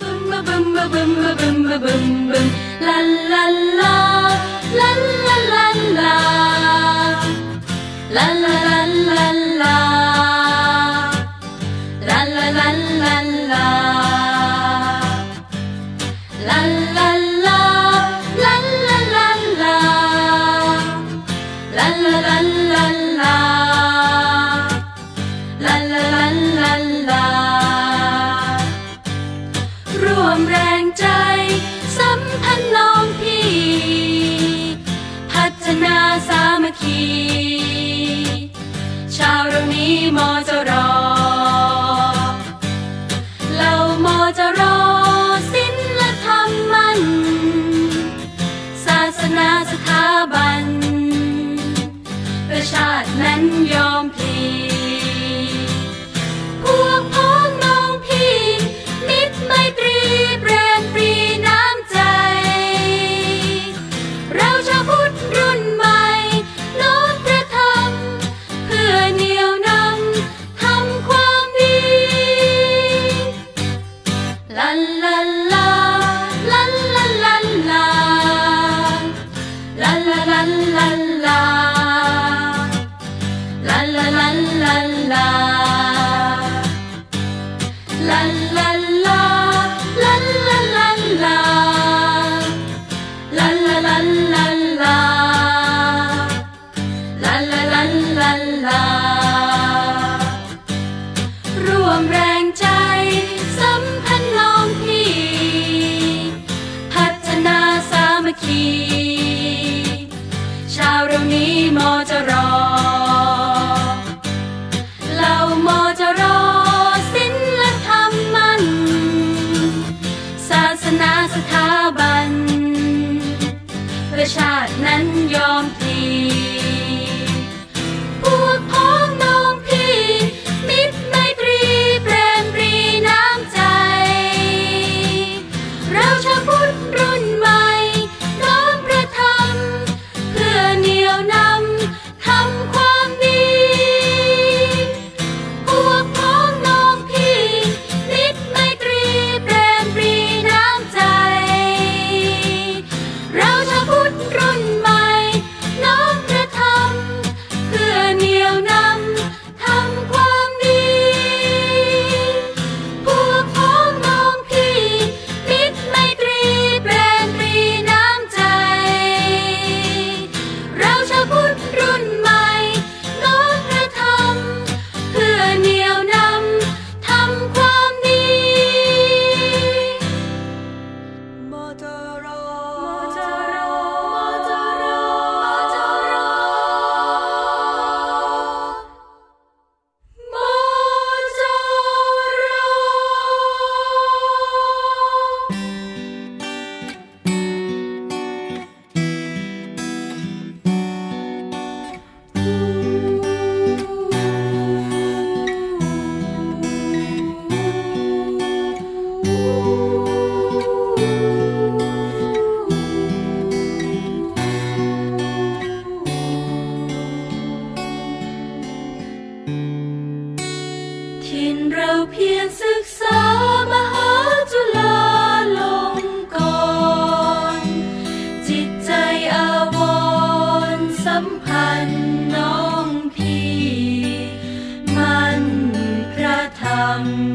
啦啦啦啦啦啦啦啦啦啦啦啦啦啦啦啦啦啦。aquí. Ciao Ronimo, มอจะรอ one.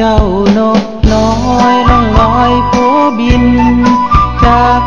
เจ้านกน้อยล่องลอยโผบิน จาก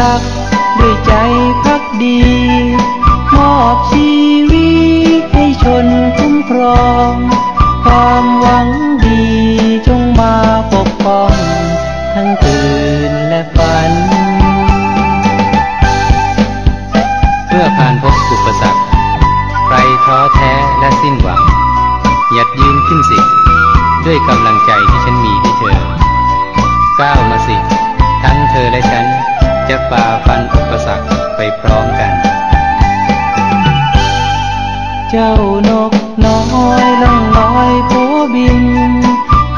รักด้วยใจพักดี มอบชีวิตให้ชนคุ้มครอง ความหวังดีจงมาปกป้อง ทั้งตื่นและฝัน เพื่อผ่านพบอุปสรรคใครท้อแท้และสิ้นหวัง หยัดยืนขึ้นสิ ด้วยกำลังใจที่ฉันมีให้เธอก้าวมา สรรคไปพร้อมกัน เจ้านกน้อยล่องลอยโผบิน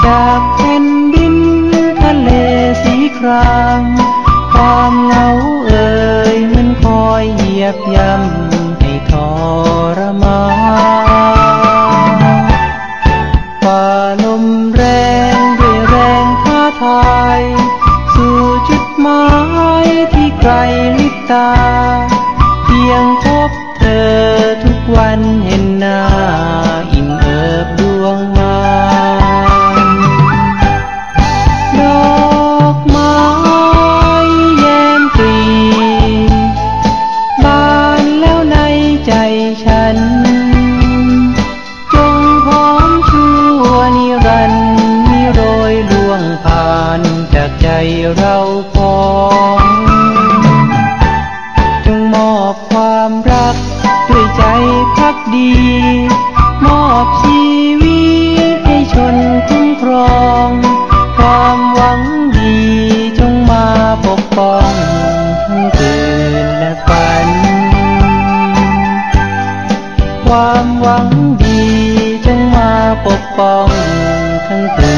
จากแผ่นดินทะเลสีคราม ความเหงาเอ่ยมันคอยเหยียบย่ำให้ทรมานฝ่าลมแรงด้วยแรงท้าทาย สู่จุดหมายที่ ไกลลิบตา เพียงพบเธอทุกวันเห็นหน้า ใจพักดี มอบชีวิตให้ชนคุ้มครอง ความหวังดีจงมาปกป้องทั้งตื่นและฝัน ความหวังดีจงมาปกป้องทั้งตื่น